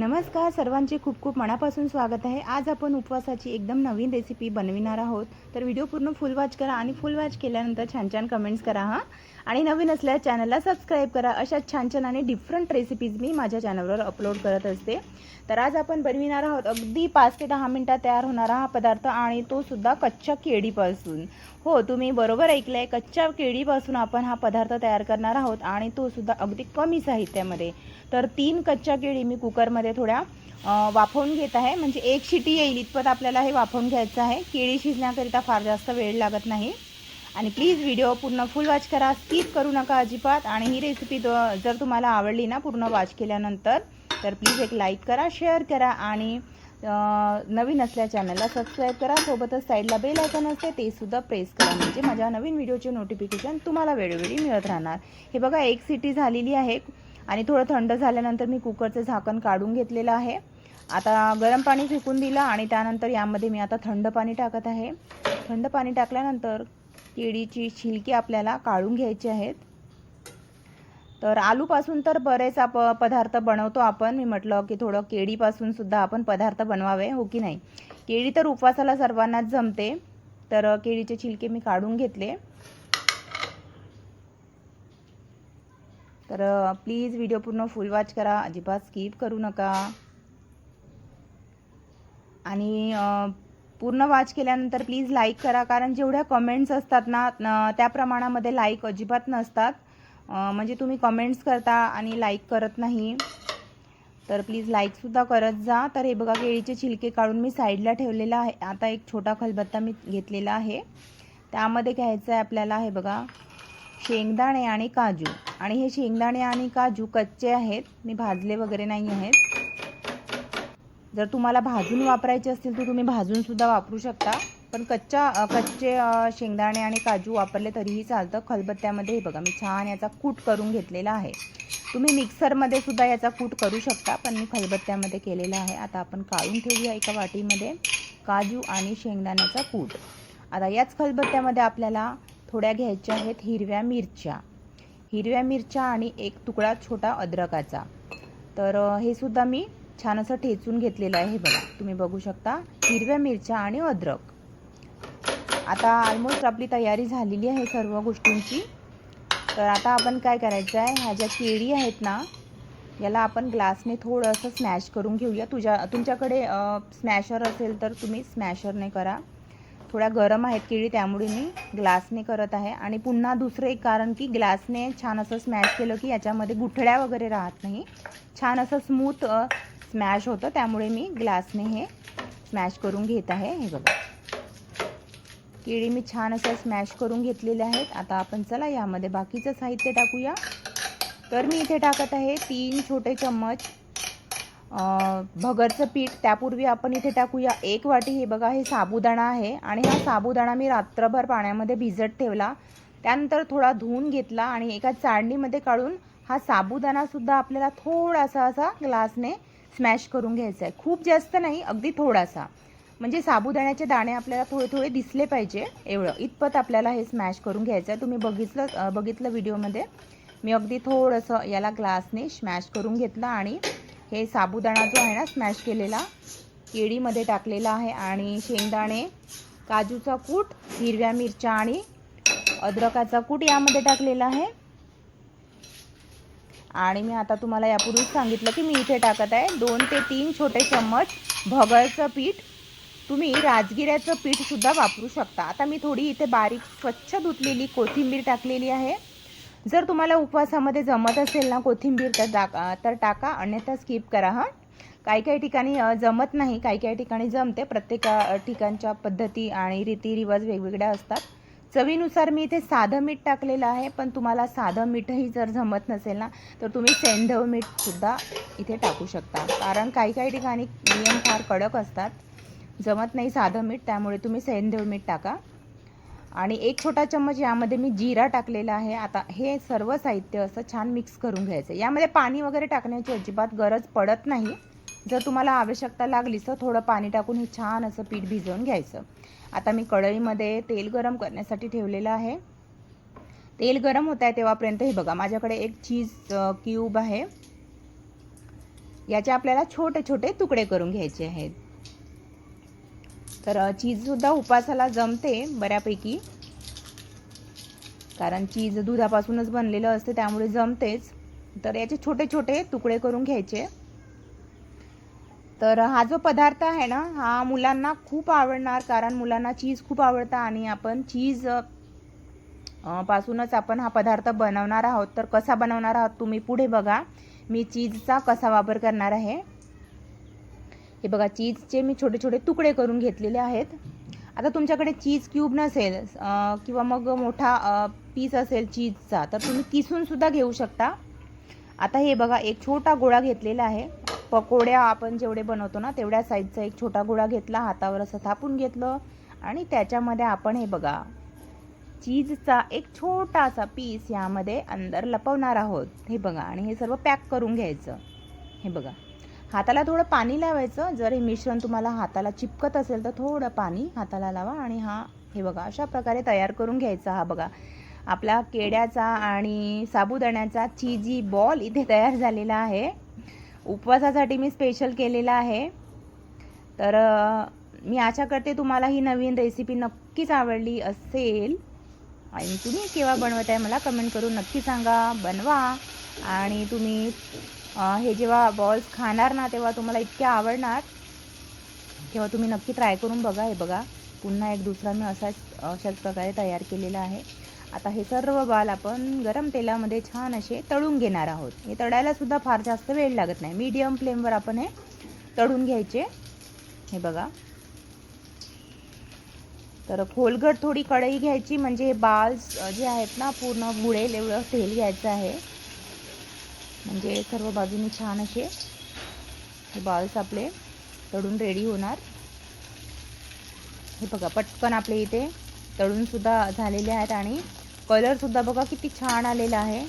नमस्कार सर्वांचे खूप खूप मनापासून स्वागत आहे. आज आपण उपवासाची एकदम नवीन रेसिपी बनविणार आहोत. तर व्हिडिओ पूर्ण फुल वॉच करा आणि फुल वॉच केल्यानंतर छान छान कमेंट्स करा हां. आणि नवीन असल्यास चॅनलला सबस्क्राईब करा. अशा छान छान आणि डिफरंट रेसिपीज मी माझ्या चॅनलवर अपलोड करत असते. तर आज आपण बनविणार आहोत अगदी पाच ते दहा मिनटात तयार होणारा हा पदार्थ आणि तो सुद्धा कच्च्या केळीपासून. हो तुम्ही बरोबर ऐकलंय. कच्च्या केळीपासून आपण हा पदार्थ तयार करणार आहोत आणि तो सुद्धा अगदी कमी साहित्यामध्ये. तर तीन कच्च्या केळी मी कुकरमध्ये थोड्या वाफवून घेत आहे. म्हणजे एक शिटी येईल इतपत आपल्याला हे वाफवून घ्यायचं आहे. केळी शिजण्याकरिता फार जास्त वेळ लागत नाही. आणि प्लीज व्हिडिओ पूर्ण फुल वॉच करा. स्किप करू नका अजिबात. आणि ही रेसिपी जर तुम्हाला आवडली ना पूर्ण वॉच केल्यानंतर तर प्लीज एक लाईक करा शेअर करा आणि नवीन असल्या चॅनलला सबस्क्राईब करा. सोबतच साईडला बेल आयकॉन असते ते सुद्धा प्रेस करा. म्हणजे माझ्या नवीन व्हिडिओचे नोटिफिकेशन तुम्हाला वेळोवेळी मिळत राहणार. हे बघा एक सिटी झालेली आहे. आणि थोडं थंड झाल्यानंतर मी कुकरचं झाकण काढून घेतलेलं आहे. आता गरम पाणी फेकून दिलं आणि त्यानंतर यामध्ये मी आता थंड पाणी टाकत आहे. थंड पाणी टाकल्यानंतर केळीची छिलकी आपल्याला काढून घ्यायची आहेत. तर आलूपासून तर बरेच आप पदार्थ बनवतो आपण. मी म्हटलं की थोडं केळीपासून सुद्धा आपण पदार्थ बनवावे हो की नाही? केळी तर उपवासाला सर्वांनाच जमते. तर केळीचे छिलके मी काढून घेतले. तर प्लीज व्हिडिओ पूर्ण फुल वॉच करा. अजिबात स्किप करू नका. आणि पूर्ण वॉच केल्यानंतर प्लीज लाईक करा कारण जेवढ्या कमेंट्स असतात ना त्या प्रमाणामध्ये लाईक अजिबात नसतात. म्हणजे तुम्ही कमेंट्स करता आणि लाईक करत नाही. तर प्लीज लाईकसुद्धा करत जा. तर हे बघा केळीचे छिलके काढून मी साईडला ठेवलेला आहे. आता एक छोटा खलबत्ता मी घेतलेला आहे. त्यामध्ये घ्यायचं आहे आपल्याला हे बघा शेंगदाणे आणि काजू. आणि हे शेंगदाणे आणि काजू कच्चे आहेत. मी भाजले वगैरे नाही आहेत. जर तुम्हाला भाजून वापरायचे असतील तर तुम्ही भाजूनसुद्धा वापरू शकता. पण कच्च्या कच्चे शेंगदाणे आणि काजू वापरले तरीही चालतं. खलबत्त्यामध्ये हे बघा मी छान याचा कूट करून घेतलेला आहे. तुम्ही मिक्सरमध्ये सुद्धा याचा कूट करू शकता पण मी खलबत्त्यामध्ये केलेला आहे. आता आपण काढून ठेवूया एका वाटीमध्ये काजू आणि शेंगदाण्याचा कूट. आता याच खलबत्त्यामध्ये आपल्याला थोड्या घ्यायच्या आहेत हिरव्या मिरच्या. हिरव्या मिरच्या आणि एक तुकडा छोटा अद्रकाचा. तर हे सुद्धा मी छान असं ठेचून घेतलेलं आहे बघा. तुम्ही बघू शकता. हिरव्या मिरच्या आणि अद्रक. आता ऑलमोस्ट आपली तयारी झालेली आहे सर्व गोष्टींची. तर आता आपण काय करायचं आहे? ह्या ज्या केळी आहेत ना याला आपण ग्लासने थोडंसं स्मॅश करून घेऊया. तुझ्या तुमच्याकडे स्मॅशर असेल तर तुम्ही स्मॅशरने करा. थोड्या गरम आहेत केळी त्यामुळे मी ग्लासने करत आहे. आणि पुन्हा दुसरं एक कारण की ग्लासने छान असं स्मॅश केलं की याच्यामध्ये गुठळ्या वगैरे राहत नाही. छान असं स्मूथ स्मॅश होतं त्यामुळे मी ग्लासने हे स्मॅश करून घेत आहे. हे बघा. केळी मी छान असं स्मॅश करून घेतलेले आहेत. आता आपण चला यामध्ये बाकीचं साहित्य टाकूया. तर मी इथे टाकत आहे तीन छोटे चम्मच. भगरचं पीठ त्यापूर्वी आपण इथे टाकूया एक वाटी. हे बघा हे साबुदाणा आहे आणि हा साबुदाणा मी रात्रभर पाण्यामध्ये भिजत ठेवला. त्यानंतर थोडा धुवून घेतला आणि एका चाळणीमध्ये काढून हा साबुदाणासुद्धा आपल्याला थोडासा असा ग्लासने स्मॅश करून घ्यायचा आहे. खूप जास्त नाही अगदी थोडासा. म्हणजे साबुदाण्याचे दाणे आपल्याला थोडे थोडे दिसले पाहिजे एवढं. इतपत आपल्याला हे स्मॅश करून घ्यायचं आहे. तुम्ही बघितलं बघितलं व्हिडिओमध्ये? मी अगदी थोडंसं याला ग्लासने स्मॅश करून घेतलं आणि हे साबुदाणा जो आहे ना स्मॅश केलेला केळीमध्ये टाकलेला आहे आणि शेंगदाणे काजूचा कूट हिरव्या मिरच्या आणि अद्रकाचा कूट यामध्ये टाकलेला आहे. आणि मी आता तुम्हाला यापूर्वीच सांगितलं की मी इथे टाकत आहे दोन ते तीन छोटे चम्मच भगळचं पीठ. तुम्ही राजगिऱ्याचं पीठसुद्धा वापरू शकता. आता मी थोडी इथे बारीक स्वच्छ धुतलेली कोथिंबीर टाकलेली आहे. जर तुम्हाला उपवासामध्ये जमत असेल ना कोथिंबीर तर टाका तर टाका अन्यथा स्किप करा हां. काही काही ठिकाणी जमत नाही काही काही ठिकाणी जमते. प्रत्येक ठिकाणच्या पद्धती आणि रीतिरिवाज वेगवेगळ्या असतात. चवीनुसार मी इथे साधं मीठ टाकलेलं आहे पण तुम्हाला साधं मीठही जर जमत नसेल ना तर तुम्ही सेंधव मीठसुद्धा इथे टाकू शकता. कारण काही काही ठिकाणी नियम फार कडक असतात. जमत नाही साधं मीठ त्यामुळे तुम्ही सेंधव मीठ टाका. आणि एक छोटा चम्मच यामध्ये मी जिरा टाकलेला आहे. आता हे सर्व साहित्य असं छान मिक्स करून घ्यायचं यामध्ये पाणी वगैरे टाकण्याची अजिबात गरज पडत नाही. जर तुम्हाला आवश्यकता लागलीच तर थोडं पाणी टाकून हे छान असं पीठ भिजवून घ्यायचं. आता मी कढईमध्ये तेल गरम करण्यासाठी ठेवलेलं आहे. तेल गरम होत आहे तेव्हापर्यंत हे बघा माझ्याकडे एक चीज क्यूब आहे. याचे आपल्याला छोटे छोटे तुकडे करून घ्यायचे आहेत. तर चीजसुद्धा उपासाला जमते बऱ्यापैकी. कारण चीज दुधापासूनच बनलेलं असते त्यामुळे जमतेच. तर याचे छोटे छोटे तुकडे करून घ्यायचे. तर हा जो पदार्थ आहे ना हा मुलांना खूप आवडणार कारण मुलांना चीज खूप आवडतं आणि आपण चीज पासूनच आपण हा पदार्थ बनवणार आहोत. तर कसा बनवणार आहोत तुम्ही पुढे बघा. मी चीजचा कसा वापर करणार आहे. हे बघा चीजचे मी छोटे छोटे तुकडे करून घेतलेले आहेत. आता तुमच्याकडे चीज क्यूब नसेल किंवा मग मोठा पीस असेल चीजचा तर तुम्ही किसूनसुद्धा घेऊ शकता. आता हे बघा एक छोटा गोळा घेतलेला आहे. पकोड्या आपण जेवढे बनवतो ना तेवढ्या साईजचा एक छोटा गोळा घेतला हातावर असं थापून घेतलं आणि त्याच्यामध्ये आपण हे बघा चीजचा एक छोटासा पीस यामध्ये अंदर लपवणार आहोत. हे बघा आणि हे सर्व पॅक करून घ्यायचं. हे बघा हाताला थोडं पाणी लावायचं. जर हे मिश्रण तुम्हाला हाताला चिपकत असेल तर थोडं पाणी हाताला लावा आणि हा हे बघा अशा प्रकारे तयार करून घ्यायचा हा बघा. आपला केड्याचा आणि साबुदाण्याचा चीजी बॉल इथे तयार झालेला आहे. उपवासासाठी मी स्पेशल केलेला आहे. तर मी आशा करते तुम्हाला ही नवीन रेसिपी नक्कीच आवडली असेल. आणि तुम्ही केव्हा बनवत आहे मला कमेंट करून नक्की सांगा. बनवा. आणि तुम्ही हे जेव्हा बॉल्स खाणार ना तेव्हा तुम्हाला इतके आवडणार. तेव्हा तुम्ही नक्की ट्राय करून बघा. हे बघा पुन्हा एक दुसरा मी असाच अशाच प्रकारे तयार केलेला आहे. आता हे सर्व बाल आपण गरम तेलामध्ये छान असे तळून घेणार आहोत. हे तळायला सुद्धा फार जास्त वेळ लागत नाही. मीडियम फ्लेमवर आपण हे तळून घ्यायचे. हे बघा. तर खोलगट थोडी कढई घ्यायची म्हणजे हे बाल्स जे आहेत ना पूर्ण बुडेल एवढं तेल घ्यायचं आहे. म्हणजे सर्व बाजूनी छान असे हे बाल्स आपले तळून रेडी होणार. हे बघा पटकन आपले इथे तळूनसुद्धा झालेले आहेत आणि कलर सुद्धा बघा किती छान आलेला आहे.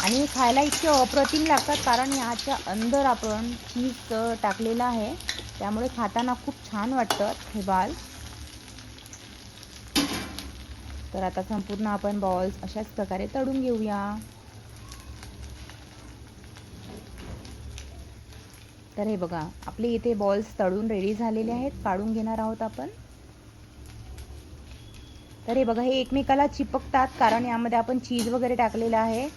आणि हे खायला इतके अप्रतिम लागतात कारण याच्या अंदर आपण चीज टाकलेलं आहे. त्यामुळे खाताना खूप छान वाटतं हे बाल. तर आता संपूर्ण आपण बॉल्स अशाच प्रकारे तळून घेऊया. तर हे बघा आपले इथे बॉल्स तळून रेडी झालेले आहेत. काढून घेणार आहोत आपण. तर हे बघा हे एकमेकाला चिपकतात कारण यामध्ये आपण चीज वगैरे टाकलेलं आहे.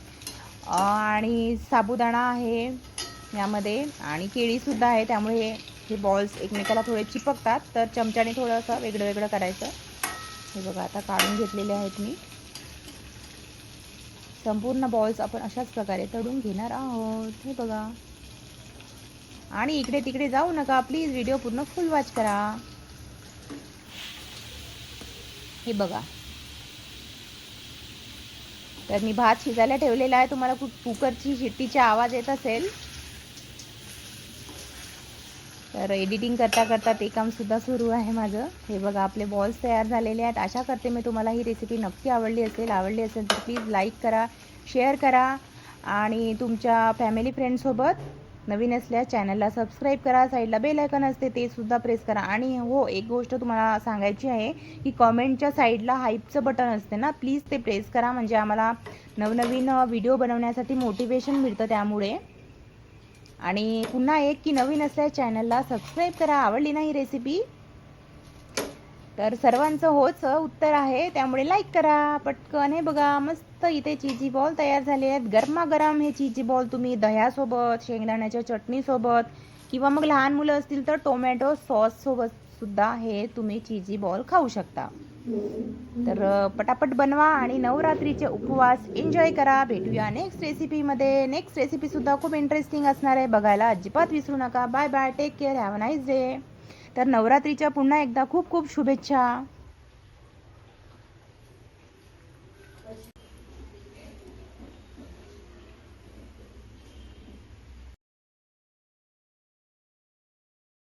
आणि साबुदाणा आहे यामध्ये आणि केळीसुद्धा आहे त्यामुळे हे- हे बॉल्स एकमेकाला थोडे चिपकतात. तर चमच्याने थोडंसं वेगळं वेगळं करायचं. हे बघा आता काढून घेतलेले आहेत मी. संपूर्ण बॉल्स आपण अशाच प्रकारे तळून घेणार आहोत. हे बघा. आणि इकडे तिकडे जाऊ नका प्लीज व्हिडिओ पूर्ण फुल वॉच करा. हे बघा. तर मी भात शिजायला ठेवलेला आहे. तुम्हाला कुकरची शिट्टीचा आवाज येत असेल. तर एडिटिंग करता करता ते काम सुद्धा सुरू आहे माझं. हे बघा आपले बॉल्स तयार झालेले आहेत. आशा करते मी तुम्हाला ही रेसिपी नक्की आवडली असेल. आवडली असेल तर प्लीज लाईक करा शेअर करा आणि तुमच्या फॅमिली फ्रेंडसोबत नवीन असल्यास चॅनलला सबस्क्राईब करा साईडला बेल आयकन असते ते सुद्धा प्रेस करा. आणि हो एक गोष्ट तुम्हाला सांगायची आहे की कॉमेंटच्या साईडला हाईपचं बटन असते ना प्लीज ते प्रेस करा. म्हणजे आम्हाला नवनवीन व्हिडिओ बनवण्यासाठी मोटिवेशन मिळतं त्यामुळे. आणि पुन्हा एक की नवीन असल्यास चॅनलला सबस्क्राईब करा. आवडली नाही रेसिपी तर सर्वांचं होच उत्तर आहे. त्यामुळे लाईक करा पटकन. हे बघा मस्त इथे चिजी बॉल तयार झाले आहेत. गरमागरम हे चिजी बॉल तुम्ही दह्यासोबत शेंगदाण्याच्या चटणीसोबत किंवा मग लहान मुलं असतील तर टोमॅटो सॉससोबत सुद्धा हे तुम्ही चिजी बॉल खाऊ शकता. तर पटापट बनवा आणि नवरात्रीचे उपवास एन्जॉय करा. भेटूया नेक्स्ट रेसिपीमध्ये नेक्स्ट रेसिपीसुद्धा खूप इंटरेस्टिंग असणार आहे. बघायला अजिबात विसरू नका. Bye bye take care have a nice day तर नवरात्रीच्या पुन्हा एकदा खूप खूप शुभेच्छा.